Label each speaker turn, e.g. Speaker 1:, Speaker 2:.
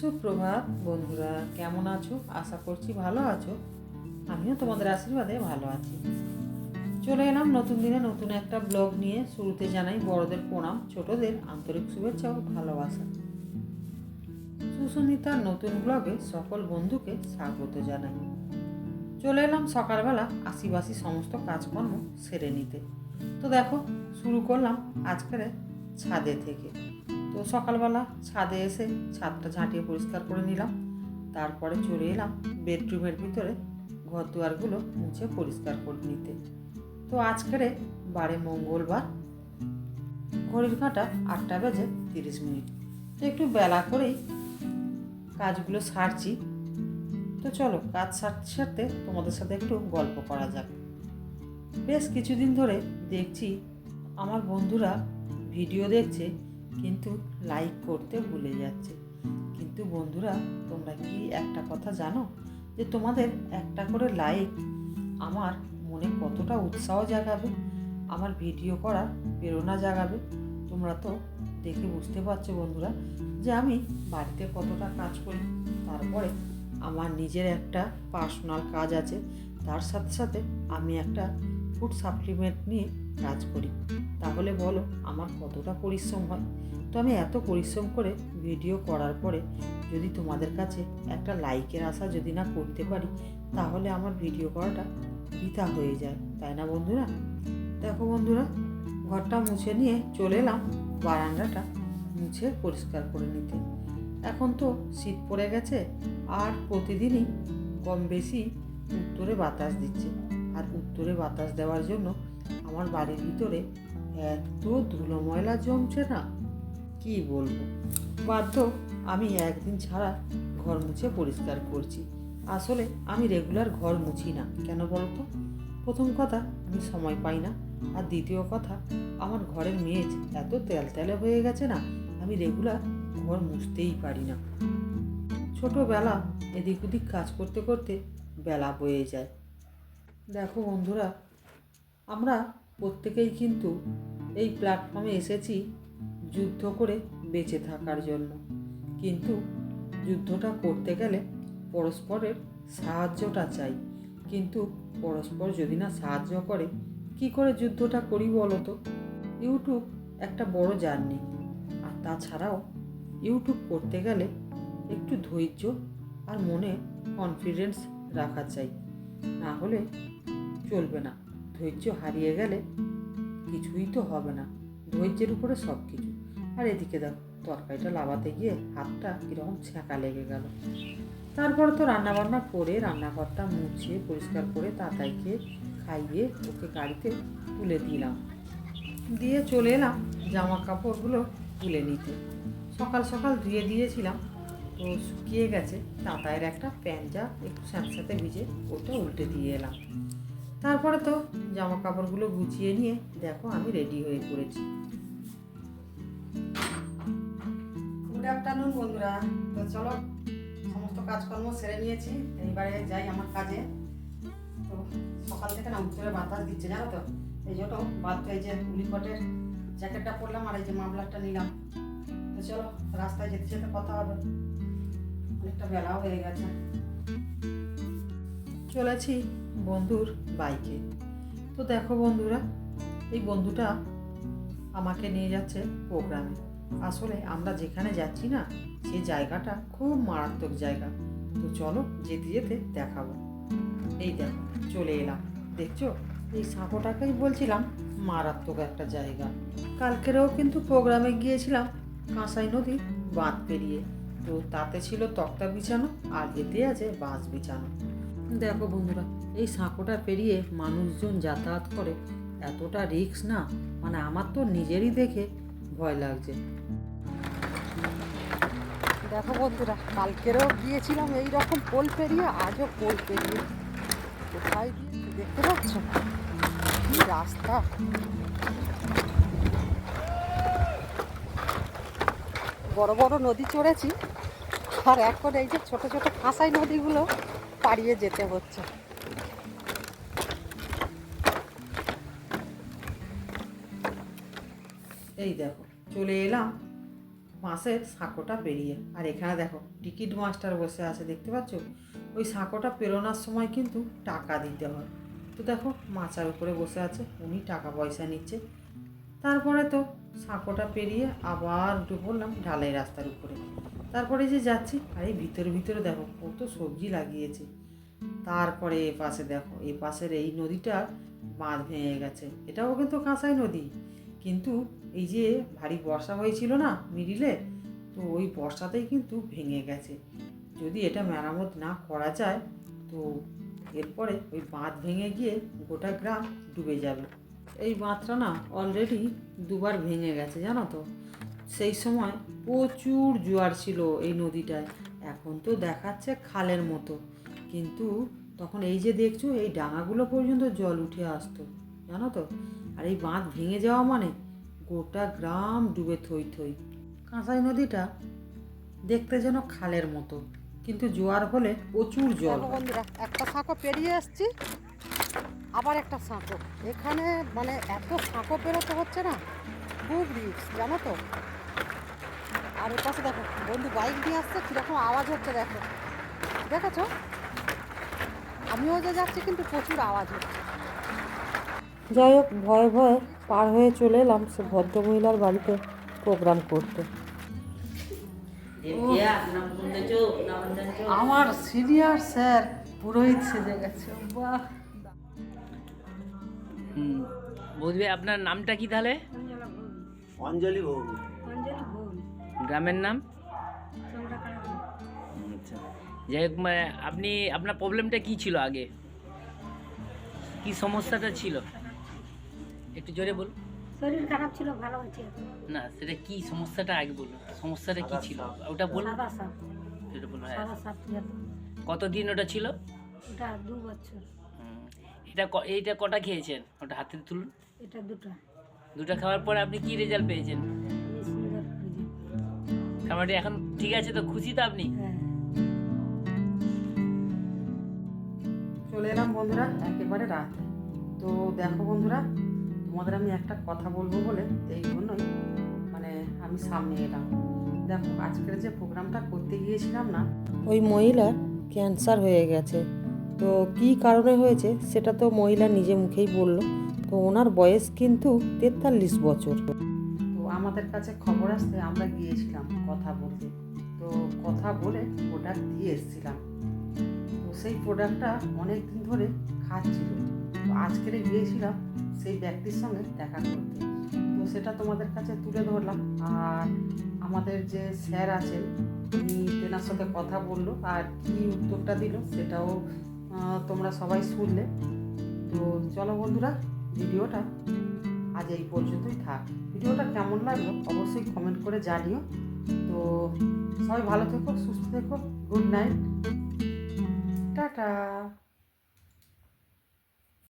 Speaker 1: সুপ্রভাত, বন্ধুরা। কেমন আছো? আশা করছি ভালো আছো। আমিও তোমাদের আশীর্বাদে ভালো আছি। চলে এলাম নতুন দিনে নতুন একটা ব্লগ নিয়ে। শুরুতে জানাই বড়দের প্রণাম, ছোটদের আন্তরিক শুভেচ্ছা ও ভালোবাসা। সুসুমিতার নতুন ব্লগে সকল বন্ধুকে স্বাগত জানাই। চলে এলাম সকালবেলা আশিবাসি সমস্ত কাজকর্ম সেরে নিতে। তো দেখো, শুরু করলাম আজকের ছাদে থেকে। তো সকালবেলা ছাদে এসে ছাদটা ঝাঁটিয়ে পরিষ্কার করে নিলাম। তারপরে চলে এলাম বেডরুমের ভিতরে ঘর দুয়ারগুলো মুছে পরিষ্কার করে নিতে। তো আজকের বারে মঙ্গলবার। ঘড়ির কাঁটা আটটা বেজে তিরিশ মিনিট। তো একটু বেলা করেই কাজগুলো সারছি। তো চলো কাজ সারতে সারতে তোমাদের সাথে একটু গল্প করা যাক। বেশ কিছুদিন ধরে দেখছি আমার বন্ধুরা ভিডিও দেখছে কিন্তু লাইক করতে ভুলে যাচ্ছে। কিন্তু বন্ধুরা, তোমরা কি একটা কথা জানো? যে তোমাদের একটা করে লাইক আমার মনে কতটা উৎসাহ জাগাবে? আমার ভিডিও করার প্রেরণা জাগাবে? তোমরা তো দেখে বুঝতে পারছ বন্ধুরা, যে আমি বাড়িতে কতটা কাজ করি। তারপরে আমার নিজের একটা পার্সোনাল কাজ আছে। তার সাথে সাথে আমি একটা ফুড সাপ্লিমেন্ট নিয়ে কাজ করি। তাহলে বলো, আমার কতটা পরিশ্রম হয়? তো আমি এত পরিশ্রম করে ভিডিও করার পরে যদি তোমাদের কাছে একটা লাইকের আশা যদি না করতে পারি, তাহলে আমার ভিডিও করাটা বৃথা হয়ে যায়, তাই না বন্ধুরা? দেখো বন্ধুরা, ঘরটা মুছে নিয়ে চলে এলাম, বারান্দাটা মুছে পরিষ্কার করে নিতে। এখন তো শীত পড়ে গেছে, আর প্রতিদিনই কম বেশি উত্তরে বাতাস দিচ্ছে। আর উত্তরে বাতাস দেওয়ার জন্য আমার বাড়ির ভিতরে এত ধুলো ময়লা জমছে না? কি বলব? বাধ্য আমি একদিন ছাড়া ঘর মুছে পরিষ্কার করছি। আসলে আমি রেগুলার ঘর মুছি না, কেন বলতো? প্রথম কথা, আমি সময় পাই না। আর দ্বিতীয় কথা, আমার ঘরের মেজ এত তেলতেলে হয়ে গেছে না, আমি রেগুলার ঘর মুছতেই পারি না। ছোটোবেলা এদিক ওদিক কাজ করতে করতে বেলা বয়ে যায়। দেখো বন্ধুরা, আমরা প্রত্যেকেই কিন্তু এই প্ল্যাটফর্মে এসেছি যুদ্ধ করে বেঁচে থাকার জন্য। কিন্তু যুদ্ধটা করতে গেলে পরস্পরের সাহায্যটা চাই। কিন্তু পরস্পর যদি না সাহায্য করে, কি করে যুদ্ধটা করি বলো তো? ইউটিউব একটা বড় জার্নি আর তাছাড়াও ইউটিউব করতে গেলে একটু ধৈর্য আর মনে কনফিডেন্স রাখা চাই। না হলে চলবে না। ধৈর্য হারিয়ে গেলে কিছুই তো হবে না। ধৈর্যের উপরে সব কিছু। আর এদিকে দেখো, তরকারিটা লাভাতে গিয়ে হাতটা কীরকম ছ্যাঁকা লেগে গেল। তারপরে তো রান্নাবান্না করে রান্নাঘরটা মুছে পরিষ্কার করে তাতাইকে খাইয়ে ওকে গাড়িতে তুলে দিলাম। দিয়ে চলে এলাম জামা কাপড়গুলো তুলে নিতে। সকাল সকাল ধুয়ে দিয়েছিলাম, তো শুকিয়ে গেছে। তাতায়ের একটা প্যান্ট যা একটু স্যাঁতস্যাঁতে ভিজে ওটা উল্টে দিয়ে এলাম। তারপরে তো জামা কাপড়গুলো গুছিয়ে নিয়ে দেখো আমি রেডি হয়ে পড়েছি। গুড আফটারনুন বন্ধুরা। তো চলো সমস্ত কাজকর্ম সেরে নিয়েছি। এইবারে যাই আমার কাজে। তো সকাল থেকে না উত্তরে বাতাস দিচ্ছে জানো তো? এই জন্য বাদ এই যে উলিকটের জ্যাকেটটা পরলাম আর এই যে মামলারটা নিলাম। তো চলো রাস্তায় যেতে যেতে কথা হবে। অনেকটা বেলাও হয়ে গেছে। চলেছি। বন্ধুর বাইকে। তো দেখো বন্ধুরা, এই বন্ধুটা আমাকে নিয়ে যাচ্ছে প্রোগ্রামে। আসলে আমরা যেখানে যাচ্ছি না সেই জায়গাটা খুব মারাত্মক জায়গা। তো চলো যেতে যেতে দেখাবো। এই দেখো, চলে এলাম। দেখছ? এই সাঁকোটাকেই বলছিলাম মারাত্মক একটা জায়গা। কালকেরেও কিন্তু প্রোগ্রামে গিয়েছিলাম কাঁসাই নদীর বাঁধ পেরিয়ে। তো তাতে ছিল তক্তা বিছানো আর এতে আছে বাঁশ বিছানো। দেখো বন্ধুরা এই সাঁকোটা পেরিয়ে মানুষজন যাতায়াত করে এতটা রিস্ক না? মানে আমার তো নিজেরই দেখে ভয় লাগছে। দেখো বন্ধুরা, কালকেরও গিয়েছিলাম এই রকম পোল পেরিয়ে, আজও পোল পেরিয়ে। কোথায় দিয়ে দেখতে পাচ্ছ? রাস্তা? বড় বড় নদী চড়েছি, আর এখন এই যে ছোট ছোট কাঁসাই নদীগুলো পাড়িয়ে যেতে হচ্ছে। এই দেখো, চলে এলাম বাঁশের সাঁকোটা পেরিয়ে আর এখানে দেখো, টিকিট মাস্টার বসে আছে, দেখতে পাচ্ছ? ওই সাঁকোটা পেরোনোর সময় কিন্তু টাকা দিতে হয়। তো দেখো, মাচার উপরে বসে আছে, উনি টাকা পয়সা নিচ্ছে। তারপরে তো সাঁকোটা পেরিয়ে আবার উঠে পড়লাম ঢালাই রাস্তার উপরে। তারপরে যে যাচ্ছি, আর এই ভিতরে ভিতরে দেখো, কত সবজি লাগিয়েছে। তারপরে এ পাশে দেখো, এ পাশের এই নদীটা বাঁধ ভেঙে গেছে। এটাও কিন্তু কাঁসাই নদী। কিন্তু এই যে ভারী বর্ষা হয়েছিল না মিডিলে, তো ওই বর্ষাতেই কিন্তু ভেঙে গেছে। যদি এটা মেরামত না করা যায়, তো এরপরে ওই বাঁধ ভেঙে গিয়ে গোটা গ্রাম ডুবে যাবে। এই বাঁধটা না অলরেডি দুবার ভেঙে গেছে, জানো তো? সেই সময় প্রচুর জোয়ার ছিল এই নদীটায়। এখন তো দেখাচ্ছে খালের মতো। কিন্তু তখন এই যে দেখছ, এই ডাঙাগুলো পর্যন্ত জল উঠে আসতো, জানো তো? আর এই বাঁধ ভেঙে যাওয়া মানে গোটা গ্রাম ডুবে থই থই। কাঁসাই নদীটা দেখতে যেন খালের মতো কিন্তু জোয়ার হলে প্রচুর জল।
Speaker 2: বন্ধুরা একটা সাঁকো পেরিয়ে আসছি আবার একটা সাঁকো। এখানে মানে এত সাঁকো পেরোতে হচ্ছে না খুব রিক্স জানো তো? আর এর পাশে দেখো বন্ধু বাইক নিয়ে আসছে কীরকম আওয়াজ হচ্ছে দেখো। দেখেছ? আমিও যে যাচ্ছি কিন্তু প্রচুর আওয়াজ হচ্ছে।
Speaker 3: যাই হোক ভয়ে ভয়ে পার হয়ে চলে এলাম সে ভদ্রমহিলার বাড়িতে প্রোগ্রাম করতে।
Speaker 2: আমার সিনিয়র স্যার পুরোহিত সেজে গেছে। বাহ।
Speaker 4: হুম আপনার নামটা কি তাহলে?
Speaker 5: অঞ্জলি ভৌম
Speaker 4: গ্রামের নাম? আচ্ছা যাই হোক মানে আপনি আপনার প্রবলেমটা কি ছিল আগে? কি সমস্যাটা ছিল? একটু জোরে বলুন।
Speaker 6: শরীর খারাপ ছিল ভালো হয়েছে।
Speaker 4: না সেটা কি সমস্যাটা আগে বলুন। সমস্যাটা কি ছিল? ওটা বলুন। সেটা বলুন হ্যাঁ। কতদিন ওটা ছিল?
Speaker 6: ওটা দু বছর।
Speaker 4: এটা এইটা কটা খেয়েছেন? ওটা হাতে তুলুন।
Speaker 6: এটা দুটো।
Speaker 4: দুটো খাওয়ার পরে আপনি কি রেজাল্ট পেয়েছেন? মানে এখন ঠিক আছে তো? খুশি তো আপনি?
Speaker 6: হ্যাঁ।
Speaker 1: চলে এলাম বন্ধুরা একেবারে রাতে। তো দেখো বন্ধুরা তোমাদের আমি একটা কথা বলব বলে, এই জন্যই মানে আমি সামনে এলাম। দেখো, আজকের যে প্রোগ্রামটা করতে গিয়েছিলাম না,
Speaker 3: ওই মহিলার ক্যান্সার হয়ে গেছে। তো কী কারণে হয়েছে, সেটা তো মহিলা নিজে মুখেই বলল। তো ওনার বয়স কিন্তু তেতাল্লিশ বছর।
Speaker 1: তো আমাদের কাছে খবর আসতে আমরা গিয়েছিলাম কথা বলতে। তো কথা বলে প্রোডাক্ট দিয়ে এসেছিলাম। তো সেই প্রোডাক্টটা অনেক দিন ধরে খাচ্ছিল। তো আজকের গিয়েছিলাম সেই ব্যক্তির সঙ্গে দেখা করতে। তো সেটা তোমাদের কাছে তুলে ধরলাম। আর আমাদের যে স্যার আছেন, উনি তেনার সাথে কথা বলল আর কী উত্তরটা দিল সেটাও তোমরা সবাই শুনলে। তো চলো বন্ধুরা, ভিডিওটা আজ এই পর্যন্তই থাক। ভিডিওটা কেমন লাগল অবশ্যই কমেন্ট করে জানিও। তো সবাই ভালো থেকো, সুস্থ থেকো গুড নাইট টাটা।